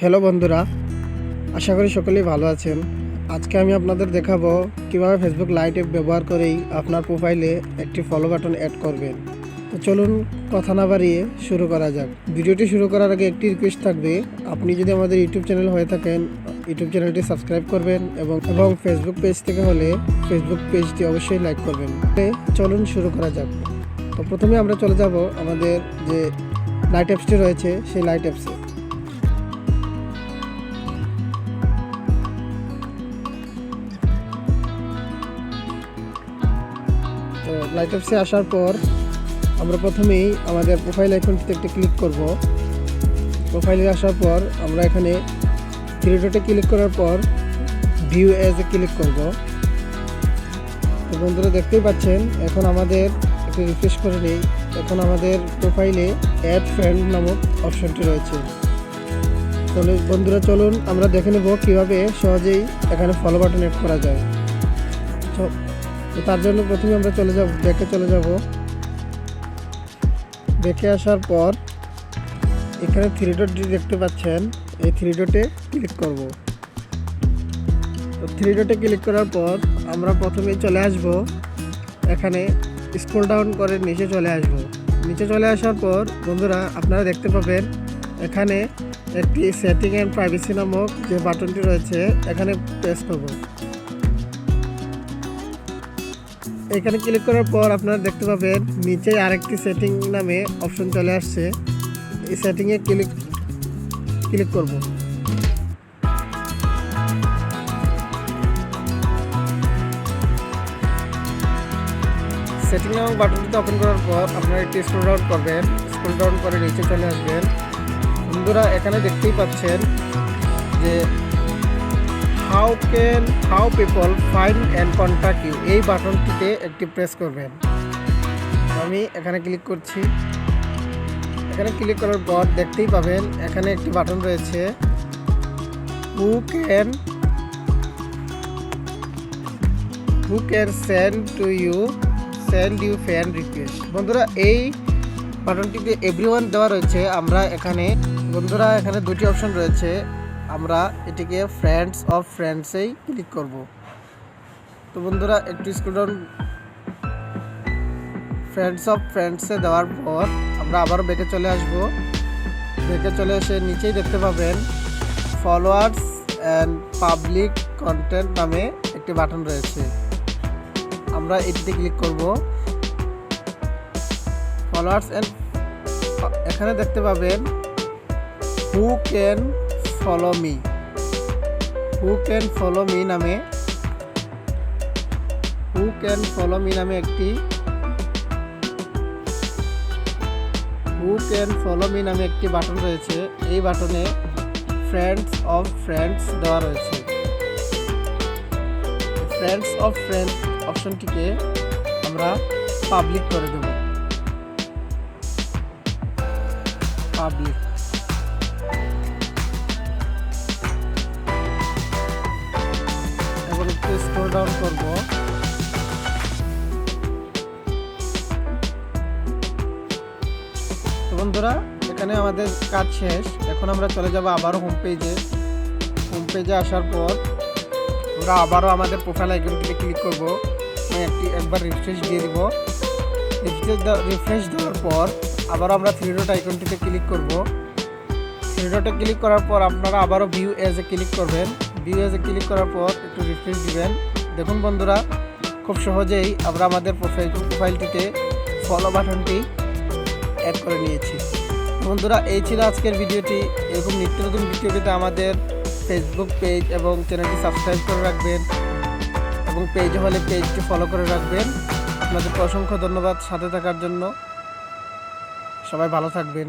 Hello বন্ধুরা, আশা করি সকলেই ভালো আছেন। আজকে আমি আপনাদের দেখাবো কীভাবে ফেসবুক লাইট অ্যাপ ব্যবহার করেই আপনার প্রোফাইলে একটি ফলো বাটন অ্যাড করবেন। তো চলুন কথা না বাড়িয়ে শুরু করা যাক। ভিডিওটি শুরু করার আগে একটি রিকোয়েস্ট থাকবে, আপনি যদি আমাদের ইউটিউব চ্যানেল হয়ে থাকেন ইউটিউব চ্যানেলটি সাবস্ক্রাইব করবেন এবং এবং ফেসবুক পেজ থেকে হলে ফেসবুক পেজটি অবশ্যই লাইক করবেন। চলুন শুরু করা যাক। তো প্রথমে আমরা চলে যাব আমাদের যে লাইট অ্যাপসটি রয়েছে, সেই লাইট অ্যাপসে লাইট অ্যাপসে আসার পর আমরা প্রথমেই আমাদের প্রোফাইল আইকনটিতে একটি ক্লিক করব। প্রোফাইলে আসার পর আমরা এখানে থ্রি ডটে ক্লিক করার পর ভিউ এজ এ ক্লিক করব। তো বন্ধুরা দেখতেই পাচ্ছেন, এখন আমাদের একটু রিফ্রেশ করে নেই। এখন আমাদের প্রোফাইলে অ্যাড ফ্রেন্ড নামক অপশনটি রয়েছে। চলে বন্ধুরা চলুন আমরা দেখে নেব কীভাবে সহজেই এখানে ফলো বাটন অ্যাড করা যায়। তো তার জন্য প্রথমে আমরা চলে যাব ব্যাকে চলে যাব। ব্যাকে আসার পর এখানে থ্রি ডট দেখতে পাচ্ছেন। এই থ্রি ডটে ক্লিক করব। তো থ্রি ডটে ক্লিক করার পর আমরা প্রথমেই চলে আসব। এখানে স্ক্রল ডাউন করে নিচে চলে আসব। নিচে চলে আসার পর বন্ধুরা আপনারা দেখতে পাবেন এখানে একটি সেটিং অ্যান্ড প্রাইভেসি নামক যে বাটনটি রয়েছে, এখানে প্রেস করব। এখানে ক্লিক করার পর আপনারা দেখতে পাবেন নিচে আরেকটি সেটিং নামে অপশন চলে আসছে। এই সেটিংয়ে ক্লিক ক্লিক করব। সেটিং নামক বাটনটিতে ওপেন করার পর আপনারা একটি স্ক্রল ডাউন করবেন। স্ক্রল ডাউন করে নিচে চলে আসবেন। বন্ধুরা, এখানে দেখতেই পাচ্ছেন যে how can how people find and contact you এই বাটনটিতে একটি প্রেস করবেন। আমি এখানে ক্লিক করছি। এখানে ক্লিক করার পর দেখতেই পাবেন এখানে একটি বাটন রয়েছে। Who can who can send to you send you fan request বন্ধুরা, এই বাটনটিতে এভরিওয়ান দেওয়া রয়েছে। আমরা এখানে, বন্ধুরা, এখানে দুটি অপশন রয়েছে। আমরা এটিকে ফ্রেন্ডস অফ ফ্রেন্ডসেই ক্লিক করব। তো বন্ধুরা, একটু স্ক্রল ফ্রেন্ডস অফ ফ্রেন্ডসে দেওয়ার পর আমরা আবারও বেঁকে চলে আসব। বেঁকে চলে এসে নিচেই দেখতে পাবেন ফলোয়ার্স অ্যান্ড পাবলিক কন্টেন্ট নামে একটি বাটন রয়েছে। আমরা এটিতে ক্লিক করব। ফলোয়ার্স অ্যান্ড এখানে দেখতে পাবেন who can follow me who can follow me নামে? হু ক্যান ফলো মি নামে একটি? হু ক্যান ফলো মি নামে একটি বাটন রয়েছে। এই বাটনে ফ্রেন্ডস অফ ফ্রেন্ডস দেওয়া রয়েছে। ফ্রেন্ডস অফ ফ্রেন্ড অপশনটিকে আমরা পাবলিক করে দেব। পাবলিক ডাউন করব। বন্ধুরা, এখানে আমাদের কাজ শেষ। এখন আমরা চলে যাব আবারও হোম পেজে হোম পেজে আসার পর আমরা আবারও আমাদের প্রোফাইল আইকনটিতে ক্লিক করব। একটি একবার রিফ্রেশ দিয়ে দিব। রিফ্রেশ রিফ্রেশ দেওয়ার পর আবারও আমরা থ্রি ডট আইকনটিতে ক্লিক করব। থ্রি ডটে ক্লিক করার পর আপনারা আবারও ভিউ এজ এ ক্লিক করবেন। ভিউ এজ এ ক্লিক করার পর একটু রিফ্রেশ দিবেন। দেখুন বন্ধুরা, খুব সহজেই আমরা আমাদের প্রোফাইল প্রোফাইলটিতে ফলো বাটনটি অ্যাড করে নিয়েছি। বন্ধুরা, এই ছিল আজকের ভিডিওটি। এরকম নিত্য নতুন ভিডিও পেতে আমাদের ফেসবুক পেজ এবং চ্যানেলটি সাবস্ক্রাইব করে রাখবেন এবং পেজ হলে পেজটি ফলো করে রাখবেন। আপনাদেরকে অসংখ্য ধন্যবাদ সাথে থাকার জন্য। সবাই ভালো থাকবেন।